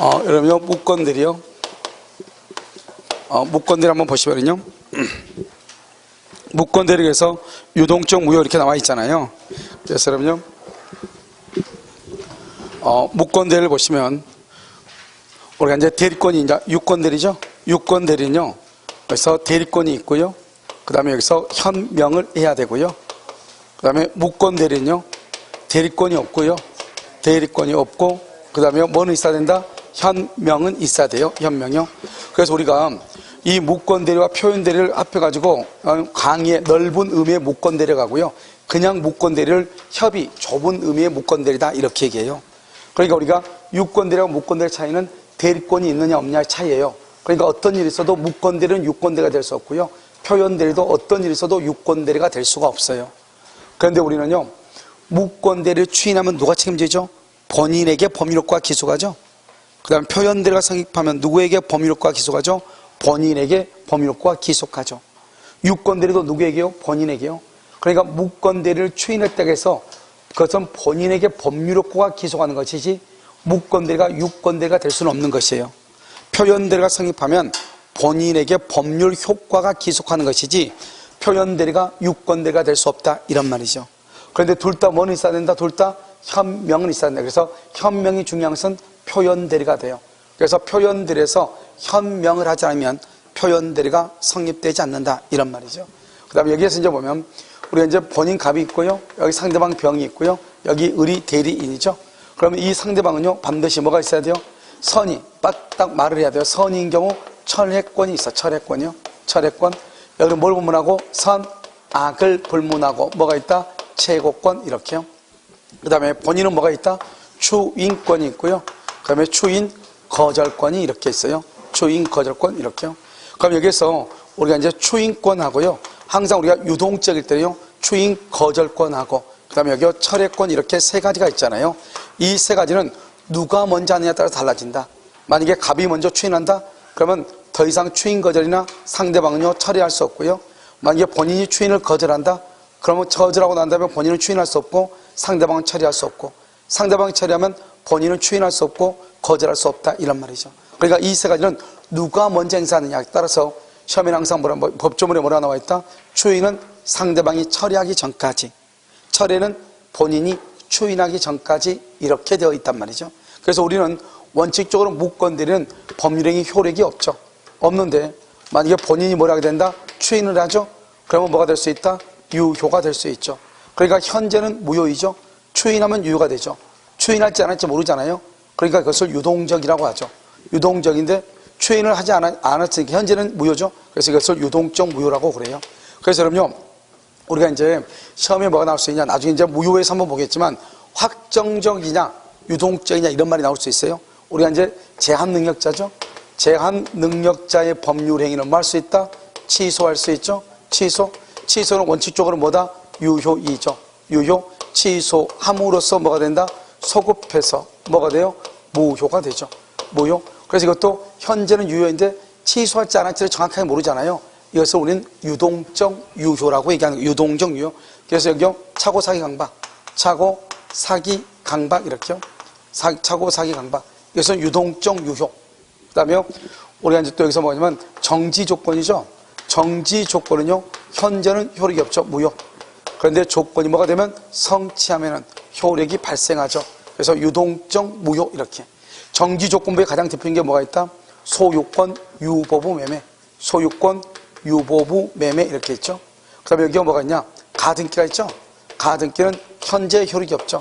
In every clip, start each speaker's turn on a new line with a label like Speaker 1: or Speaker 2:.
Speaker 1: 어, 여러분요, 무건들이요. 어, 무건들 한번 보시면요. 무건들에서 유동적 무효 이렇게 나와 있잖아요. 그래서 여러분요, 어, 무건들을 보시면 우리가 이제 대리권이 이제 유권대리죠. 유권대리는요. 그래서 대리권이 있고요. 그 다음에 여기서 현명을 해야 되고요. 그 다음에 무권대리는요. 대리권이 없고요. 대리권이 없고 그 다음에 뭐는 있어야 된다? 현명은 있어야 돼요. 현명이요. 그래서 우리가 이 무권대리와 표현대리를 합해가지고 어, 강의의 넓은 의미의 무권대리 가고요. 그냥 무권대리를 협의 좁은 의미의 무권대리다 이렇게 얘기해요. 그러니까 우리가 유권대리와 무권대리 차이는 대리권이 있느냐 없느냐의 차이예요. 그러니까 어떤 일이 있어도 무권대리는 유권대리가 될 수 없고요. 표현대리도 어떤 일이 있어도 유권대리가 될 수가 없어요. 그런데 우리는요. 무권대리를 추인하면 누가 책임지죠? 본인에게 법률과 기소가죠. 그 다음 표현대리가 성립하면 누구에게 법률과 기소가죠? 본인에게 법률과 기소하죠. 유권대리도 누구에게요? 본인에게요. 그러니까 무권대리를 추인했다고 해서 그것은 본인에게 법률효과가 기소하는 것이지 무권대리가 유권대리가 될 수는 없는 것이에요. 표현대리가 성립하면 본인에게 법률 효과가 기속하는 것이지 표현대리가 유권대리가 될 수 없다 이런 말이죠. 그런데 둘 다 뭐는 있어야 된다? 둘 다 현명은 있어야 된다. 그래서 현명이 중요한 것은 표현대리가 돼요. 그래서 표현대리에서 현명을 하지 않으면 표현대리가 성립되지 않는다 이런 말이죠. 그 다음에 여기에서 이제 보면 우리가 이제 본인 갑이 있고요. 여기 상대방 병이 있고요. 여기 의리 대리인이죠. 그러면 이 상대방은요. 반드시 뭐가 있어야 돼요? 선이 딱딱 말을 해야 돼요. 선인 경우 철회권이 있어. 철회권이요. 철회권. 여기 뭘 불문하고 선, 악을 불문하고 뭐가 있다? 최고권 이렇게요. 그 다음에 본인은 뭐가 있다? 추인권이 있고요. 그 다음에 추인 거절권이 이렇게 있어요. 추인 거절권 이렇게요. 그럼 여기서 우리가 이제 추인권하고요. 항상 우리가 유동적일 때요. 추인 거절권하고 그 다음에 여기 철회권 이렇게 세 가지가 있잖아요. 이 세 가지는 누가 먼저 하느냐에 따라 달라진다. 만약에 갑이 먼저 추인한다? 그러면 더 이상 추인 거절이나 상대방은요 처리할 수 없고요. 만약에 본인이 추인을 거절한다? 그러면 거절하고 난 다음에 본인은 추인할 수 없고 상대방은 처리할 수 없고 상대방이 처리하면 본인은 추인할 수 없고 거절할 수 없다 이런 말이죠. 그러니까 이 세 가지는 누가 먼저 행사하느냐에 따라서 시험에 항상 뭐라 뭐, 법조문에 뭐라 나와 있다? 추인은 상대방이 처리하기 전까지 철회는 본인이 추인하기 전까지 이렇게 되어 있단 말이죠. 그래서 우리는 원칙적으로 무건들은 법률행위 효력이 없죠. 없는데 만약에 본인이 뭐라 하게 된다? 추인을 하죠? 그러면 뭐가 될 수 있다? 유효가 될 수 있죠. 그러니까 현재는 무효이죠. 추인하면 유효가 되죠. 추인할지 안 할지 모르잖아요. 그러니까 그것을 유동적이라고 하죠. 유동적인데 추인을 하지 않았, 않았으니까 현재는 무효죠. 그래서 이것을 유동적 무효라고 그래요. 그래서 여러분요. 우리가 이제 시험에 뭐가 나올 수 있냐 나중에 이제 무효에서 한번 보겠지만 확정적이냐 유동적이냐 이런 말이 나올 수 있어요 우리가 이제 제한 능력자죠 제한 능력자의 법률 행위는 뭐 할 수 있다 취소할 수 있죠 취소 취소는 원칙적으로 뭐다 유효이죠 유효 취소함으로써 뭐가 된다 소급해서 뭐가 돼요 무효가 되죠 무효 그래서 이것도 현재는 유효인데 취소할지 안 할지를 정확하게 모르잖아요 이것을 우리는 유동적 유효라고 얘기하는 거예요. 유동적 유효. 그래서 여기요. 차고 사기 강박. 차고 사기 강박 이렇게요. 사, 차고 사기 강박. 이것은 유동적 유효. 그 다음에 우리가 이제 또 여기서 뭐냐면 정지 조건이죠. 정지 조건은요. 현재는 효력이 없죠. 무효. 그런데 조건이 뭐가 되면 성취하면은 효력이 발생하죠. 그래서 유동적 무효 이렇게. 정지 조건부의 가장 대표적인 게 뭐가 있다? 소유권 유보부 매매. 소유권 유보부 매매 이렇게 있죠. 그 다음에 여기가 뭐가 있냐? 가등기가 있죠. 가등기는 현재 효력이 없죠.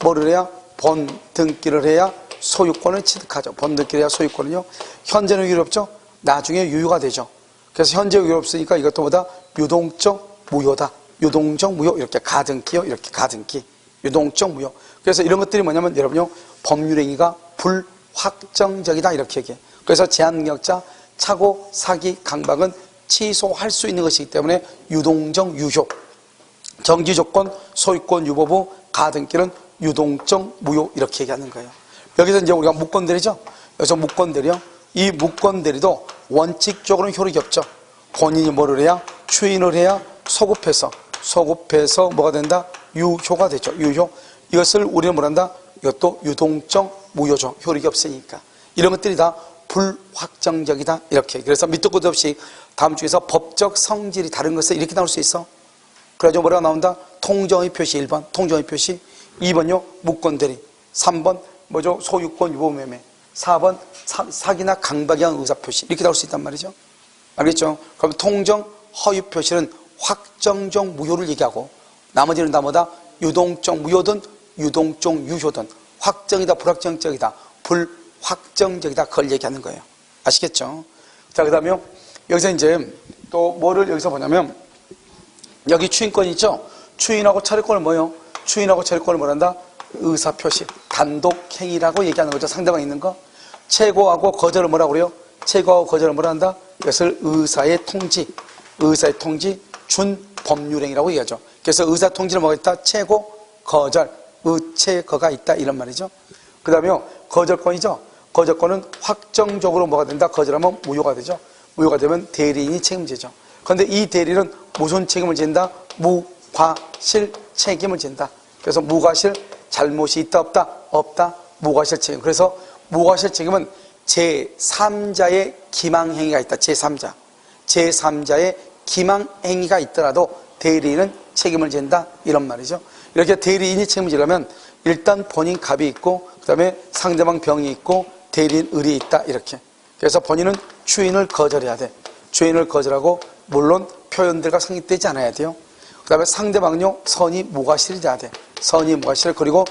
Speaker 1: 뭐를 해야? 번등기를 해야 소유권을 취득하죠. 번등기를 해야 소유권은요. 현재는 유효 없죠. 나중에 유효가 되죠. 그래서 현재 유효 없으니까 이것도 보다 유동적 무효다. 유동적 무효 이렇게 가등기요. 이렇게 가등기. 유동적 무효. 그래서 이런 것들이 뭐냐면 여러분요. 법률행위가 불확정적이다 이렇게 얘기해. 그래서 제한능력자 차고 사기 강박은 취소할 수 있는 것이기 때문에 유동적 유효 정지 조건 소유권 유보부 가등기는 유동적 무효 이렇게 얘기하는 거예요 여기서 이제 우리가 무권대리죠 여기서 무권대리요 이 무권대리도 원칙적으로는 효력이 없죠 본인이 뭐를 해야 추인을 해야 소급해서 소급해서 뭐가 된다 유효가 되죠 유효 이것을 우리는 뭐란다 이것도 유동적 무효죠 효력이 없으니까 이런 것들이 다 불확정적이다. 이렇게. 그래서 밑도 끝도 없이 다음 중에서 법적 성질이 다른 것을 이렇게 나올 수 있어. 그래가지고 뭐라고 나온다? 통정의 표시 1번, 통정의 표시 2번요, 무권 대리 3번, 뭐죠? 소유권 유보매매 4번, 사, 기나 강박에 의한 의사표시 이렇게 나올 수 있단 말이죠. 알겠죠? 그럼 통정, 허위 표시는 확정적 무효를 얘기하고 나머지는 다 뭐다? 유동적 무효든 유동적 유효든 확정이다 불확정적이다 불확정적이다 그걸 얘기하는 거예요. 아시겠죠? 자, 그 다음에 여기서 이제 또 뭐를 여기서 보냐면 여기 추인권 있죠? 추인하고 차례권을 뭐요? 추인하고 차례권을 뭐란다? 의사표시, 단독행위라고 얘기하는 거죠. 상대방 있는 거. 최고하고 거절을 뭐라고 그래요? 최고하고 거절을 뭐라 한다? 이것을 의사의 통지, 의사의 통지, 준법률행위라고 얘기하죠. 그래서 의사 통지를 뭐가 있다? 최고, 거절, 의체거가 있다. 이런 말이죠. 그 다음에 거절권이죠. 거절권은 확정적으로 뭐가 된다? 거절하면 무효가 되죠. 무효가 되면 대리인이 책임지죠. 그런데 이 대리는 무슨 책임을 진다? 무과실 책임을 진다. 그래서 무과실 잘못이 있다 없다? 없다. 무과실 책임. 그래서 무과실 책임은 제3자의 기망행위가 있다. 제3자. 제3자의 기망 행위가 있더라도 대리인은 책임을 진다. 이런 말이죠. 이렇게 대리인이 책임을 지려면 일단 본인 갑이 있고 그 다음에 상대방 병이 있고 대리인 을이 있다. 이렇게. 그래서 본인은 주인을 거절해야 돼. 주인을 거절하고 물론 표현들과 성립되지 않아야 돼요. 그 다음에 상대방요 선이 무과실이 돼야 돼. 선이 무과실 그리고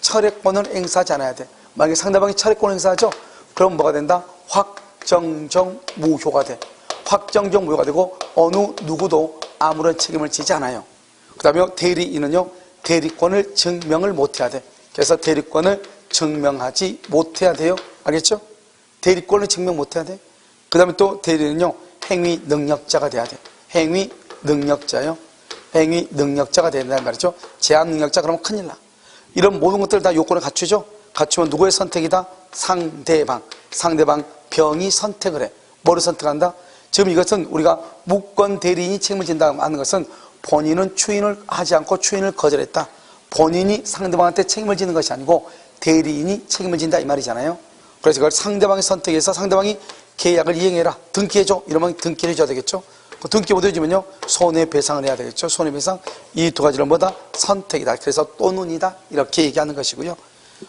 Speaker 1: 철회권을 행사하지 않아야 돼. 만약에 상대방이 철회권을 행사하죠? 그럼 뭐가 된다? 확정적 무효가 돼. 확정적 무효가 되고 어느 누구도 아무런 책임을 지지 않아요. 그 다음에 대리인은요 대리권을 증명을 못해야 돼. 그래서 대리권을 증명하지 못해야 돼요. 알겠죠? 대리권을 증명 못해야 돼. 그 다음에 또 대리는요 행위 능력자가 돼야 돼. 행위 능력자요. 행위 능력자가 된다는 말이죠. 제한 능력자 그러면 큰일 나. 이런 모든 것들 다 요건을 갖추죠. 갖추면 누구의 선택이다? 상대방. 상대방 병이 선택을 해. 뭐를 선택한다? 지금 이것은 우리가 무권 대리인이 책임을 진다 하는 것은 본인은 추인을 하지 않고 추인을 거절했다. 본인이 상대방한테 책임을 지는 것이 아니고 대리인이 책임을 진다 이 말이잖아요. 그래서 그걸 상대방의 선택에서 상대방이 계약을 이행해라. 등기해줘. 이러면 등기를 해줘야 되겠죠. 그 등기 못 해주면요. 손해배상을 해야 되겠죠. 손해배상. 이 두 가지를 뭐다? 선택이다. 그래서 또는이다. 이렇게 얘기하는 것이고요.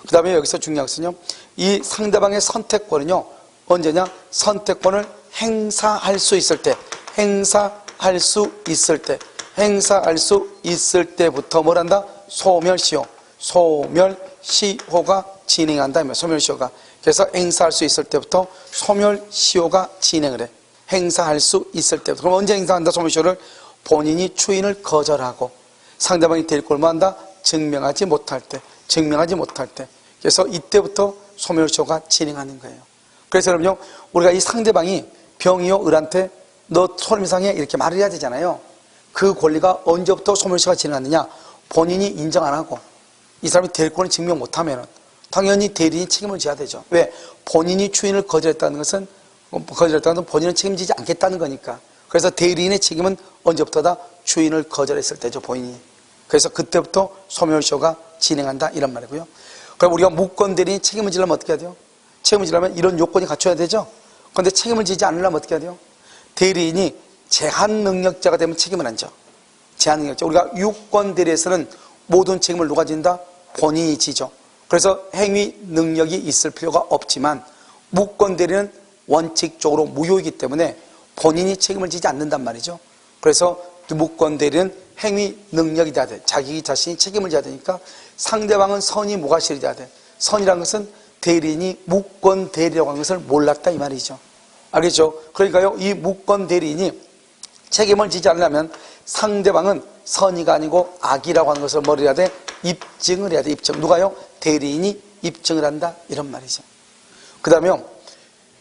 Speaker 1: 그 다음에 여기서 중요한 것은요. 이 상대방의 선택권은요. 언제냐? 선택권을 행사할 수 있을 때. 행사할 수 있을 때. 행사할 수 있을 때부터 뭘 한다? 소멸시효. 소멸시효가 진행한다면 소멸시효가. 그래서 행사할 수 있을 때부터 소멸시효가 진행을 해. 행사할 수 있을 때부터. 그럼 언제 행사한다, 소멸시효를? 본인이 추인을 거절하고 상대방이 될 걸만 한다? 증명하지 못할 때. 증명하지 못할 때. 그래서 이때부터 소멸시효가 진행하는 거예요. 그래서 여러분요, 우리가 이 상대방이 병이요, 을한테 너 소름이상해 이렇게 말을 해야 되잖아요. 그 권리가 언제부터 소멸시효가 진행하느냐? 본인이 인정 안 하고 이 사람이 될 거는 증명 못하면 당연히 대리인이 책임을 져야 되죠. 왜? 본인이 추인을 거절했다는 것은 거절했다는 것은 본인은 책임지지 않겠다는 거니까. 그래서 대리인의 책임은 언제부터다? 추인을 거절했을 때죠, 본인이. 그래서 그때부터 소멸시효가 진행한다 이런 말이고요. 그럼 우리가 무권 대리인 책임을 지려면 어떻게 해야 돼요? 책임을 지려면 이런 요건이 갖춰야 되죠. 그런데 책임을 지지 않으려면 어떻게 해야 돼요? 대리인이 제한 능력자가 되면 책임을 안 져. 제한 능력자. 우리가 유권 대리에서는 모든 책임을 누가 진다? 본인이 지죠. 그래서 행위 능력이 있을 필요가 없지만 무권 대리는 원칙적으로 무효이기 때문에 본인이 책임을 지지 않는단 말이죠. 그래서 무권 대리는 행위 능력이 돼야 돼. 자기 자신이 책임을 져야 되니까 상대방은 선이 무과실이 돼야 돼. 선이라는 것은 대리인이 무권 대리라고 하는 것을 몰랐다 이 말이죠. 알겠죠? 그러니까요, 이 무권 대리인이 책임을 지지 않으려면 상대방은 선의가 아니고 악이라고 하는 것을 뭘 해야 돼? 입증을 해야 돼, 입증. 누가요? 대리인이 입증을 한다? 이런 말이죠. 그 다음에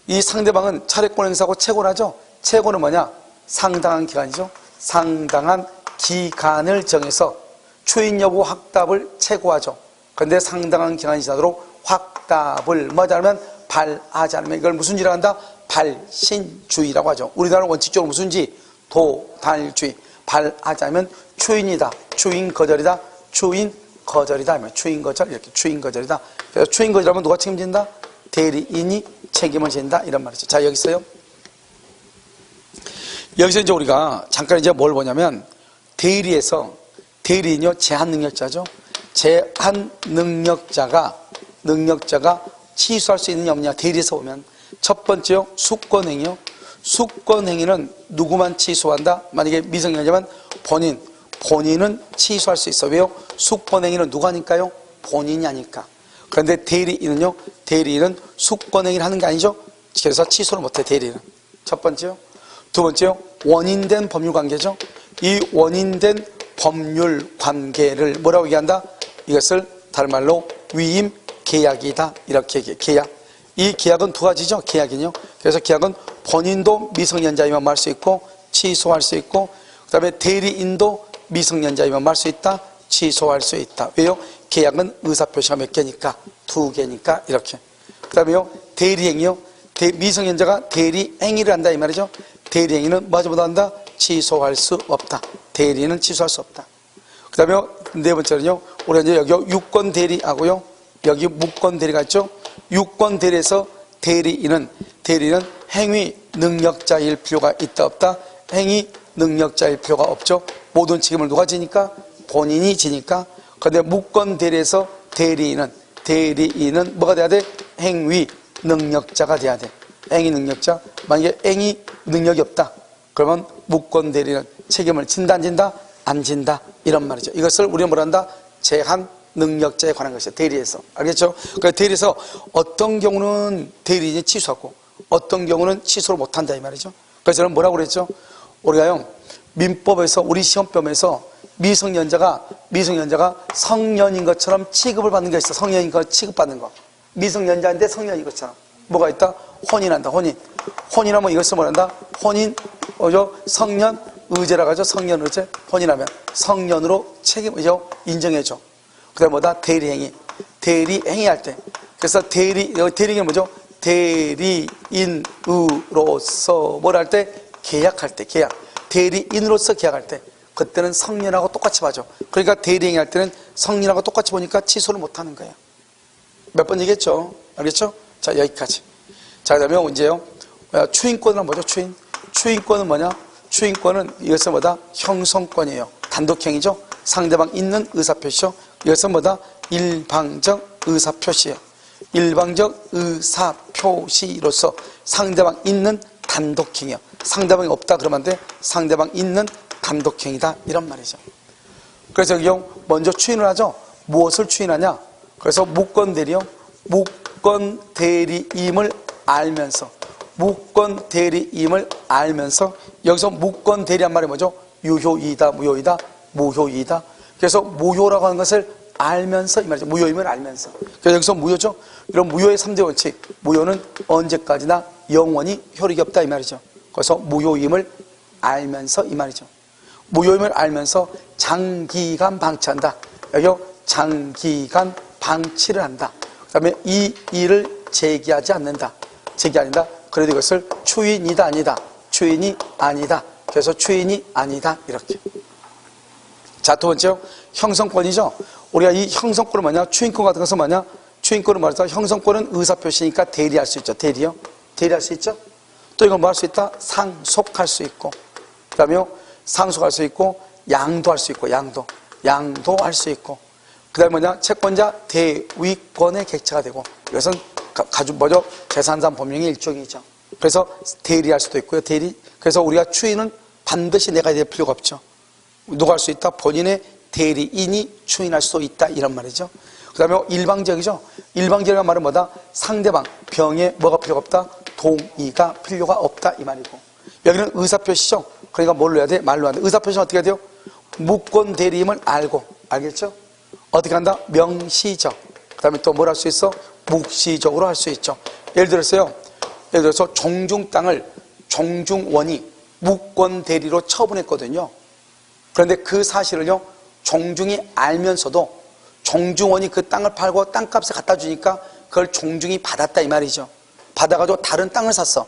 Speaker 1: 이 상대방은 차례권 행사하고 채권을 하죠? 채권은 뭐냐? 상당한 기간이죠? 상당한 기간을 정해서 추인 여부 확답을 채고하죠. 그런데 상당한 기간이 지나도록 확 답을 발하지 않으면 이걸 무슨 지라고 한다? 발신주의라고 하죠. 우리나라 원칙적으로 무슨 지? 도달주의. 발하지 않으면 추인이다. 추인 거절이다. 추인 거절이다. 추인 거절 이렇게 추인 거절이다. 그래서 추인 거절하면 누가 책임진다? 대리인이 책임을 진다 이런 말이죠. 자 여기 있어요. 여기서 이제 우리가 잠깐 이제 뭘 보냐면 대리에서 대리인요 제한 능력자죠. 제한 능력자가 능력자가 취소할 수 있느냐 없느냐 대리에서 보면 첫 번째요 수권행위요. 수권행위는 누구만 취소한다? 만약에 미성년자면 본인 본인은 취소할 수 있어. 왜요? 수권행위는 누가 하니까요? 본인이 하니까. 그런데 대리인은요, 대리인은 수권행위를 하는 게 아니죠? 그래서 취소를 못해, 대리인은. 첫 번째요. 두 번째요, 원인된 법률 관계죠? 이 원인된 법률 관계를 뭐라고 얘기한다? 이것을 다른 말로 위임 계약이다. 이렇게 얘기해. 계약. 이 계약은 두 가지죠? 계약은요. 그래서 계약은 본인도 미성년자이면 말 수 있고, 취소할 수 있고, 그 다음에 대리인도 미성년자이면 말 수 있다, 취소할 수 있다. 왜요? 계약은 의사표시가 몇 개니까? 두 개니까, 이렇게. 그 다음에요, 대리행위요. 대- 미성년자가 대리행위를 한다, 이 말이죠. 대리행위는 뭐하지 못한다? 취소할 수 없다. 대리는 취소할 수 없다. 그 다음에 네 번째는요, 우리가 이제 여기 유권 대리하고요, 여기 무권 대리가 있죠? 유권 대리에서 대리인은, 대리는 행위 능력자일 필요가 있다, 없다? 행위 능력자일 필요가 없죠. 모든 책임을 누가 지니까? 본인이 지니까. 그런데 무권 대리에서 대리인은, 대리인은 뭐가 돼야 돼? 행위 능력자가 돼야 돼. 행위 능력자. 만약에 행위 능력이 없다. 그러면 무권 대리는 책임을 진다, 안 진다? 안 진다. 이런 말이죠. 이것을 우리가 뭐라 한다? 제한 능력자에 관한 것이죠. 대리에서. 알겠죠? 그러니까 대리에서 어떤 경우는 대리인이 취소하고 어떤 경우는 취소를 못한다 이 말이죠. 그래서 저는 뭐라고 그랬죠? 우리가요, 민법에서 우리 시험법에서 미성년자가 미성년자가 성년인 것처럼 취급을 받는 게 있어. 성년인 것 취급받는 거. 미성년자인데 성년인 것처럼. 뭐가 있다? 혼인한다. 혼인. 혼인하면 이것을 뭐란다? 혼인 어죠? 성년 의제라고 하죠. 성년 의제. 혼인하면 성년으로 책임이죠. 인정해줘. 그다음 뭐다? 대리 행위. 대리 행위 할 때. 그래서 대리 여기 대리행위 뭐죠? 대리인으로서 뭘 할 때? 계약할 때, 계약. 대리인으로서 계약할 때. 그때는 성년하고 똑같이 봐줘. 그러니까 대리행위 할 때는 성년하고 똑같이 보니까 취소를 못 하는 거예요. 몇 번 얘기했죠? 알겠죠? 자, 여기까지. 자, 그 다음에 이제요. 어, 추인권은 뭐죠? 추인. 추인권은 뭐냐? 추인권은 이것은 뭐다? 형성권이에요. 단독형이죠? 상대방 있는 의사표시죠? 이것은 뭐다? 일방적 의사표시예요. 일방적 의사표시로서 상대방 있는 단독형이요. 상대방이 없다 그러면 안 돼. 상대방 있는 단독형이다. 이런 말이죠. 그래서 이경 먼저 추인을 하죠. 무엇을 추인하냐? 그래서 무권 대리요. 무권 대리임을 알면서 무권 대리임을 알면서 여기서 무권 대리한 말이 뭐죠? 유효이다, 무효이다, 무효이다. 그래서 무효라고 하는 것을 알면서 이 말이죠. 무효임을 알면서. 그래서 여기서 무효죠. 이런 무효의 3대 원칙. 무효는 언제까지나 영원히 효력이 없다 이 말이죠. 그래서 무효임을 알면서 이 말이죠. 무효임을 알면서 장기간 방치한다. 여기요, 장기간 방치를 한다. 그 다음에 이 일을 제기하지 않는다. 제기 아니다. 그래도 이것을 추인이다, 아니다. 추인이 아니다. 그래서 추인이 아니다. 이렇게. 자, 두 번째요. 형성권이죠. 우리가 이 형성권은 뭐냐? 추인권 같은 것은 뭐냐? 추인권은 말해서 형성권은 의사표시니까 대리할 수 있죠. 대리요. 대리할 수 있죠. 또 이건 뭐 할 수 있다? 상속할 수 있고. 그 다음에요. 상속할 수 있고, 양도할 수 있고, 양도. 양도할 수 있고. 그 다음에 뭐냐? 채권자 대위권의 객체가 되고. 이것은 가- 가주, 뭐죠? 재산상 법령의 일종이죠. 그래서 대리할 수도 있고요. 대리. 그래서 우리가 추인은 반드시 내가 될 필요가 없죠. 누가 할 수 있다? 본인의 대리인이 추인할 수 있다. 이런 말이죠. 그 다음에 일방적이죠. 일방적이라는 말은 뭐다? 상대방, 병에 뭐가 필요가 없다? 동의가 필요가 없다. 이 말이고. 여기는 의사표시죠. 그러니까 뭘로 해야 돼? 말로 해야 돼. 의사표시는 어떻게 해야 돼요? 무권 대리임을 알고. 알겠죠? 어떻게 한다? 명시적. 그 다음에 또 뭘 할 수 있어? 묵시적으로 할 수 있죠. 예를 들어서요. 예를 들어서 종중 땅을 종중원이 무권 대리로 처분했거든요. 그런데 그 사실을요, 종중이 알면서도 종중원이 그 땅을 팔고 땅값을 갖다 주니까 그걸 종중이 받았다 이 말이죠. 받아가지고 다른 땅을 샀어.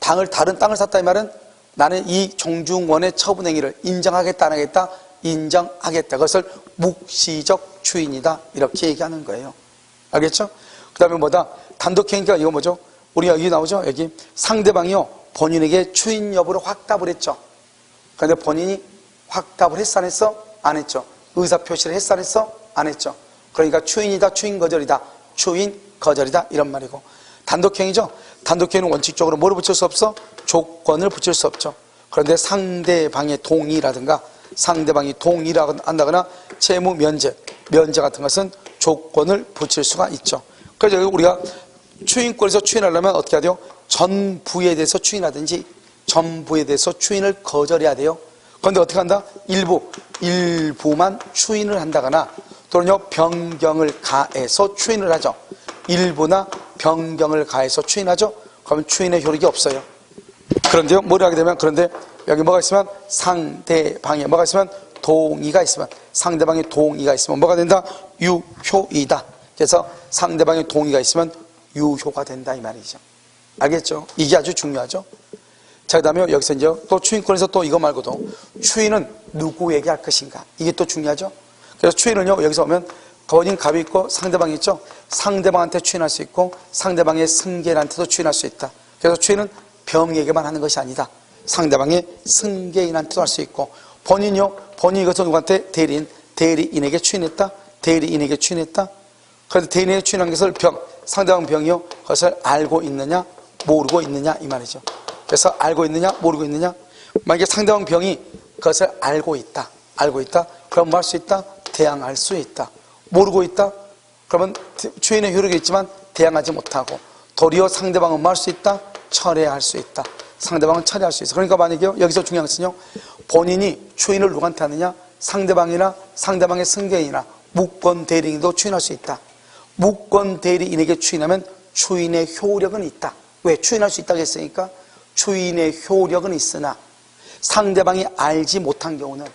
Speaker 1: 땅을, 다른 땅을 샀다 이 말은 나는 이 종중원의 처분 행위를 인정하겠다 안 하겠다? 인정하겠다. 그것을 묵시적 추인이다. 이렇게 얘기하는 거예요. 알겠죠? 그 다음에 뭐다? 단독행위가 이거 뭐죠? 우리가 여기 나오죠? 여기 상대방이요. 본인에게 추인 여부를 확답을 했죠. 그런데 본인이 확답을 했어 안 했어? 안 했죠. 의사 표시를 했어 안 했어? 안 했죠. 그러니까 추인이다, 추인 거절이다, 추인 거절이다 이런 말이고 단독행위죠. 단독행위는 원칙적으로 뭐를 붙일 수 없어? 조건을 붙일 수 없죠. 그런데 상대방의 동의라든가 상대방이 동의라고 한다거나 채무 면제, 면제 같은 것은 조건을 붙일 수가 있죠. 그래서 우리가 추인권에서 추인하려면 어떻게 해야 돼요? 전부에 대해서 추인하든지 전부에 대해서 추인을 거절해야 돼요. 그런데 어떻게 한다? 일부, 일부만 추인을 한다거나 또는요, 변경을 가해서 추인을 하죠. 일부나 변경을 가해서 추인하죠. 그러면 추인의 효력이 없어요. 그런데요, 뭐를 하게 되면, 그런데 여기 뭐가 있으면 상대방에 뭐가 있으면 동의가 있으면 상대방의 동의가 있으면 뭐가 된다? 유효이다. 그래서 상대방의 동의가 있으면 유효가 된다 이 말이죠. 알겠죠? 이게 아주 중요하죠. 자, 그 다음에 여기서 이제 또 추인권에서 또 이거 말고도 추인은 누구에게 할 것인가. 이게 또 중요하죠. 그래서 추인은요, 여기서 오면 거진 갑이 있고 상대방이 있죠. 상대방한테 추인할 수 있고 상대방의 승계인한테도 추인할 수 있다. 그래서 추인은 병에게만 하는 것이 아니다. 상대방의 승계인한테도 할 수 있고 본인요, 본인이 이것을 누구한테 대리인, 대리인에게 추인했다. 대리인에게 추인했다. 그래서 대리인에게 추인한 것을 병, 상대방 병이요, 그것을 알고 있느냐, 모르고 있느냐 이 말이죠. 그래서 알고 있느냐, 모르고 있느냐. 만약에 상대방 병이 그것을 알고 있다, 알고 있다. 그럼 뭐 할 수 있다? 대항할 수 있다. 모르고 있다? 그러면 주인의 효력이 있지만 대항하지 못하고 도리어 상대방은 뭐 할 수 있다? 철회할 수 있다. 상대방은 철회할 수 있어. 그러니까 만약에 여기서 중요한 것은요. 본인이 추인을 누구한테 하느냐? 상대방이나 상대방의 승계인이나 무권 대리인도 추인할 수 있다. 무권 대리인에게 추인하면 추인의 효력은 있다. 왜? 추인할 수 있다고 했으니까 추인의 효력은 있으나 상대방이 알지 못한 경우는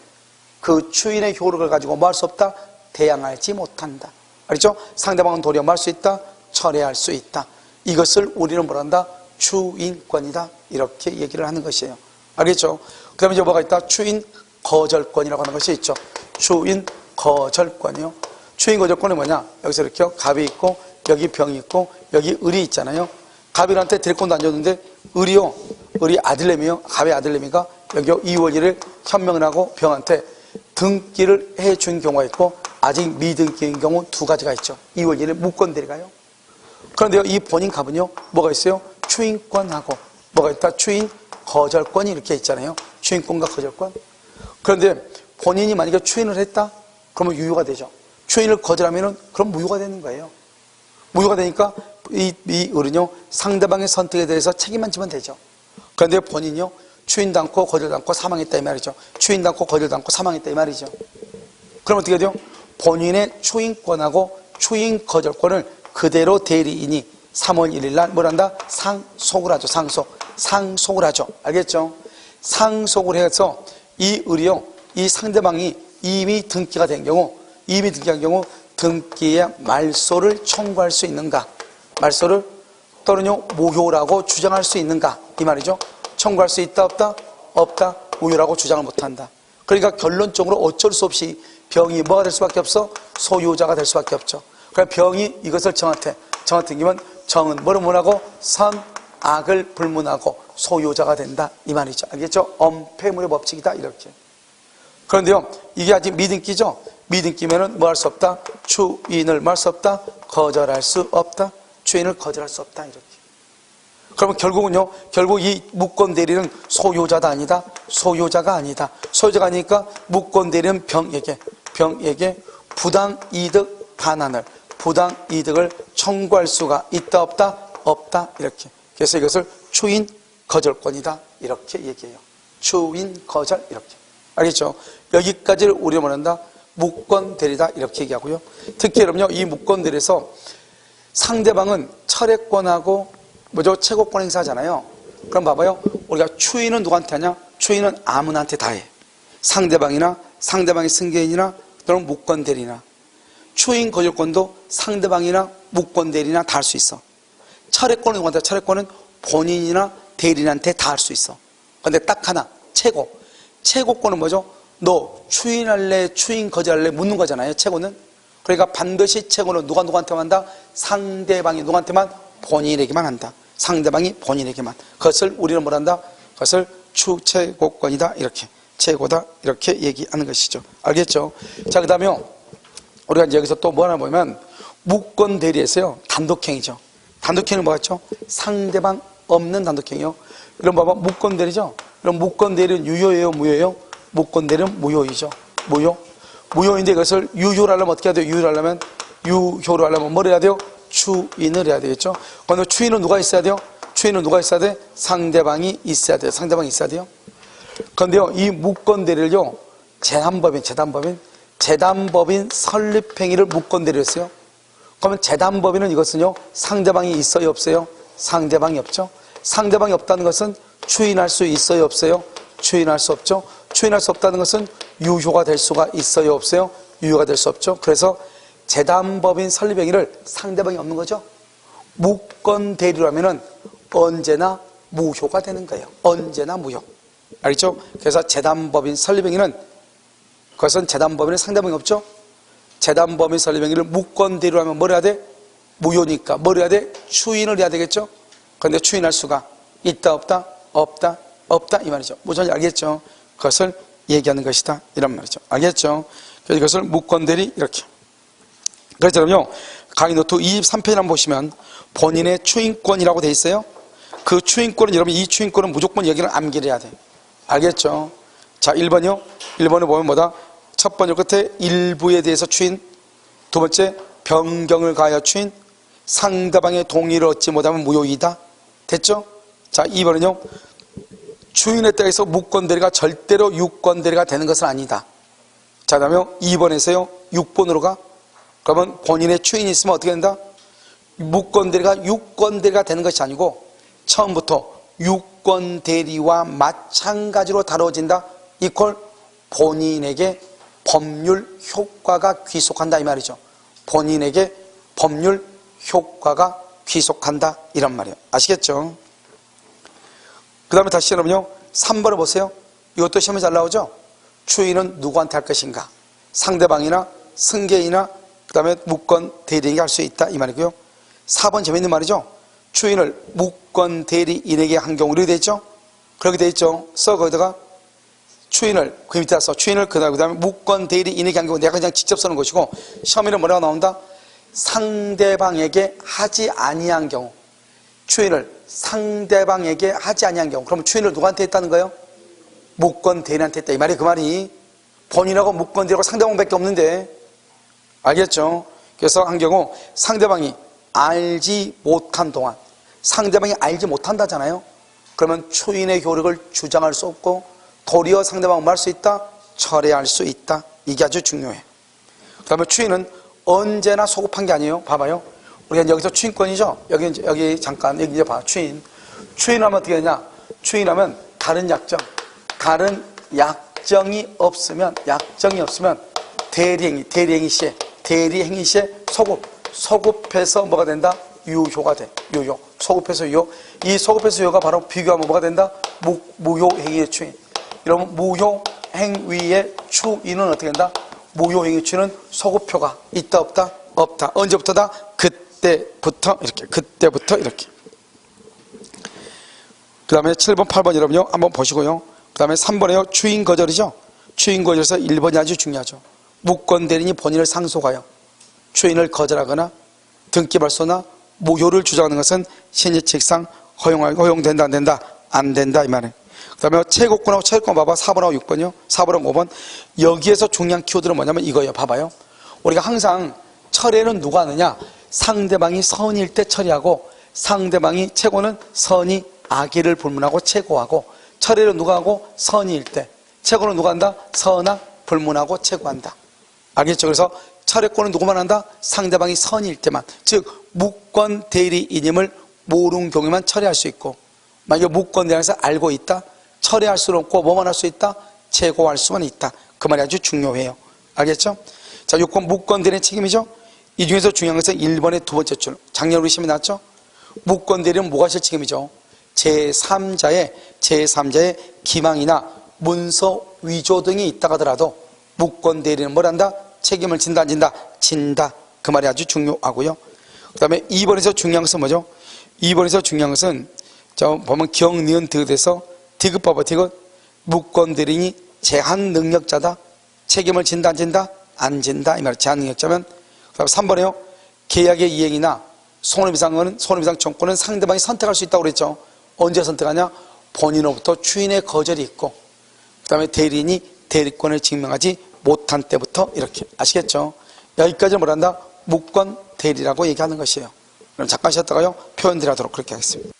Speaker 1: 그 추인의 효력을 가지고 뭐 할 수 없다? 대항하지 못한다. 알죠? 상대방은 도리어 뭐할수 있다? 철회할 수 있다. 이것을 우리는 뭐란다? 추인권이다. 이렇게 얘기를 하는 것이에요. 알겠죠? 그 다음에 이제 뭐가 있다? 추인 거절권이라고 하는 것이 있죠. 추인 거절권이요. 추인 거절권이 뭐냐? 여기서 이렇게 갑이 있고, 여기 병이 있고, 여기 을이 있잖아요. 갑이한테 데리고 다녔는데, 을이요. 을이 아들내미요. 갑의 아들내미가 여기 2월 1일 현명을 하고 병한테 등기를 해준 경우가 있고, 아직 미등기인 경우 두 가지가 있죠. 2월 1일 무권 데려가요. 그런데요, 이 본인 갑은요, 뭐가 있어요? 추인권하고, 뭐가 있다? 추인 거절권이 이렇게 있잖아요. 추인권과 거절권. 그런데 본인이 만약에 추인을 했다? 그러면 유효가 되죠. 추인을 거절하면은 그럼 무효가 되는 거예요. 무효가 되니까 이, 이 을은요, 상대방의 선택에 대해서 책임만 지면 되죠. 그런데 본인이요, 거절도 않고 사망했다 이 말이죠. 거절도 않고 사망했다 이 말이죠. 그럼 어떻게 돼요? 본인의 추인권하고 추인 거절권을 그대로 대리인이 3월 1일 날 뭐란다? 상속을 하죠. 상속. 상속을 하죠. 알겠죠? 상속을 해서 이 을이요. 이 상대방이 이미 등기가 된 경우 이미 등기한 경우 등기의 말소를 청구할 수 있는가? 말소를 또는요 무효라고 주장할 수 있는가? 이 말이죠. 청구할 수 있다 없다? 없다. 무효라고 주장을 못한다. 그러니까 결론적으로 어쩔 수 없이 병이 뭐가 될 수밖에 없어? 소유자가 될 수밖에 없죠. 그러니까 병이 이것을 정한테 정한테 기면 정은 뭐를 문하고 선 악을 불문하고 소유자가 된다 이 말이죠. 알겠죠? 엄폐물의 법칙이다 이렇게. 그런데요 이게 아직 믿음기죠. 믿음기면은 뭐 할 수 없다? 추인을 뭐할수 없다? 거절할 수 없다. 추인을 거절할 수 없다 이렇게. 그러면 결국은요, 결국 이 무권 대리는 소유자다 아니다? 소유자가 아니다. 소유자가 아니니까 무권 대리는 병에게, 병에게 부당 이득 반환을, 부당 이득을 청구할 수가 있다 없다? 없다 이렇게. 그래서 이것을 추인 거절권이다 이렇게 얘기해요. 추인 거절 이렇게. 알겠죠? 여기까지를 우리가 말한다. 무권 대리다 이렇게 얘기하고요. 특히 여러분요, 이 무권 대리에서 상대방은 철회권하고 뭐죠? 최고권 행사잖아요. 그럼 봐봐요. 우리가 추인은 누구한테 하냐? 추인은 아무나한테 다 해. 상대방이나 상대방의 승계인이나 또는 무권 대리나 추인 거절권도 상대방이나 무권 대리나 다 할 수 있어. 철회권은 누구한테? 철회권은 본인이나 대리인한테 다 할 수 있어. 근데 딱 하나 최고. 최고권은 뭐죠? 너 추인할래, 추인 거절할래 묻는 거잖아요. 최고는. 그러니까 반드시 채권은 누가 누구한테만 한다? 상대방이 누구한테만? 본인에게만 한다. 상대방이 본인에게만. 그것을 우리는 뭐란다? 그것을 추최고권이다. 이렇게. 최고다. 이렇게 얘기하는 것이죠. 알겠죠? 자, 그 다음에 우리가 이제 여기서 또 뭐 하나 보면 무권 대리에서요. 단독행위죠. 단독행위는 뭐겠죠? 상대방 없는 단독행위요. 이런 봐봐. 무권 대리죠? 그럼 무권 대리는 유효예요? 무효예요? 무권 대리는 무효이죠. 무효. 무효인데 그것을 유효를 하려면 어떻게 해야 돼요? 유효를 하려면 유효를 하려면 뭘 해야 돼요? 추인을 해야 되겠죠? 그런데 추인은 누가 있어야 돼요? 추인은 누가 있어야 돼? 상대방이 있어야 돼요. 상대방이 있어야 돼요. 그런데요, 이 무권대리를요, 재단법인, 재단법인, 재단법인 설립행위를 무권대리를 했어요. 그러면 재단법인은 이것은요, 상대방이 있어요, 없어요? 상대방이 없죠. 상대방이 없다는 것은 추인할 수 있어요, 없어요? 추인할 수 없죠. 추인할 수 없다는 것은 유효가 될 수가 있어요, 없어요? 유효가 될 수 없죠. 그래서 재단법인 설립 행위를 상대방이 없는 거죠. 무권 대리라면은 언제나 무효가 되는 거예요. 언제나 무효. 알겠죠? 그래서 재단법인 설립 행위는 그것은 재단법인의 상대방이 없죠? 재단법인 설립 행위를 무권 대리로 하면 뭘 해야 돼? 무효니까 뭘 해야 돼? 추인을 해야 되겠죠? 그런데 추인할 수가 있다 없다? 없다? 없다 이 말이죠. 무슨 알겠죠? 그것을 얘기하는 것이다 이런 말이죠. 알겠죠? 그래서 이것을 무권대리 이렇게 그래서 여러분요 강의 노트 23페이지 한번 보시면 본인의 추인권이라고 돼 있어요. 그 추인권은 여러분 이 추인권은 무조건 여기를 암기를 해야 돼. 알겠죠? 자, 1번이요. 1번에 보면 뭐다? 첫 번째 끝에 일부에 대해서 추인, 두 번째 변경을 가하여 추인, 상대방의 동의를 얻지 못하면 무효이다. 됐죠? 자, 2번은요. 추인에 따라서 무권대리가 절대로 유권대리가 되는 것은 아니다. 자, 그다음에 2번에서요. 6번으로 가. 그러면 본인의 추인이 있으면 어떻게 된다? 무권대리가 유권대리가 되는 것이 아니고 처음부터 유권대리와 마찬가지로 다뤄진다. 이퀄 본인에게 법률 효과가 귀속한다 이 말이죠. 본인에게 법률 효과가 귀속한다 이런 말이에요. 아시겠죠? 그 다음에 다시 여러분요. 3번을 보세요. 이것도 시험에 잘 나오죠? 추인은 누구한테 할 것인가? 상대방이나 승계이나 그 다음에 무권 대리인에게 할 수 있다 이 말이고요. 4번 재밌는 말이죠. 추인을 무권 대리인에게 한 경우 이렇게 돼 있죠. 그렇게 돼 있죠. 써 거기다가 추인을 그 밑에 써 추인을 그다음 그다음에 무권 대리인에게 한 경우 내가 그냥 직접 쓰는 것이고 시험에는 뭐라고 나온다. 상대방에게 하지 아니한 경우 추인을 상대방에게 하지 아니한 경우 그럼 추인을 누구한테 했다는 거예요? 무권 대리인한테 했다 이 말이 그 말이 본인하고 무권 대리하고 상대방밖에 없는데 알겠죠? 그래서 한 경우 상대방이 알지 못한 동안 상대방이 알지 못한다잖아요. 그러면 추인의 효력을 주장할 수 없고 도리어 상대방을 말 수 있다, 철회할 수 있다. 이게 아주 중요해. 그 다음에 추인은 언제나 소급한 게 아니에요. 봐봐요. 우리가 여기서 추인권이죠. 여기 여기 잠깐 여기 이제 봐 추인. 추인하면 어떻게 되냐? 추인하면 다른 약정, 다른 약정이 없으면 약정이 없으면 대리행위, 대리행위 시에 대리행위 시에 소급, 소급해서 뭐가 된다? 유효가 돼. 유효. 소급해서 유효. 이 소급해서 유효가 바로 비교하면 뭐가 된다? 무, 무효행위의 추인. 이러면 무효행위의 추인은 어떻게 된다? 무효행위 추인은 소급표가 있다 없다? 없다. 언제부터다? 그때부터 이렇게. 그때부터 이렇게. 그 다음에 7번, 8번 여러분요. 한번 보시고요. 그 다음에 3번에요. 추인 거절이죠. 추인 거절에서 1번이 아주 중요하죠. 무권 대리인이 본인을 상속하여 추인을 거절하거나 등기발소나 무효를 주장하는 것은 신의칙상 허용, 허용된다, 안 된다, 안 된다, 이 말이에요. 그 다음에 최고권하고 최고권 봐봐. 4번하고 6번이요. 4번하고 5번. 여기에서 중요한 키워드는 뭐냐면 이거예요. 봐봐요. 우리가 항상 철회는 누가 하느냐? 상대방이 선일 때 처리하고 상대방이 최고는 선이 악의를 불문하고 최고하고 철회는 누가 하고 선일 때 최고는 누가 한다? 선악 불문하고 최고한다. 알겠죠? 그래서 철회권은 누구만 한다? 상대방이 선일 때만. 즉, 무권 대리인임을 모르는 경우에만 철회할 수 있고, 만약에 무권 대리인에서 알고 있다? 철회할 수는 없고, 뭐만 할 수 있다? 최고할 수만 있다. 그 말이 아주 중요해요. 알겠죠? 자, 요건 무권 대리인 책임이죠? 이 중에서 중요한 것은 1번의 두 번째 줄. 작년 우리 시험에 나왔죠? 무권 대리는 뭐가 실 책임이죠? 제3자의, 제3자의 기망이나 문서 위조 등이 있다 하더라도 무권 대리는 뭘 한다? 책임을 진다 안 진다 진다 그 말이 아주 중요하고요 그 다음에 2번에서 중요한 것은 뭐죠 2번에서 중요한 것은 저 보면 경 니은 드에서 디귿 봐봐 디귿 무권 대리인이 제한 능력자다 책임을 진다 안 진다 안 진다 이 말 제한 능력자면 그 다음에 3번에요 계약의 이행이나 손해배상은 손해배상 청구는 상대방이 선택할 수 있다고 그랬죠 언제 선택하냐 본인으로부터 추인의 거절이 있고 그 다음에 대리인이 대리권을 증명하지 못한 때부터 이렇게 아시겠죠? 여기까지 뭘 한다? 무권 대리라고 얘기하는 것이에요. 그럼 잠깐 쉬었다가요 표현들 하도록 그렇게 하겠습니다.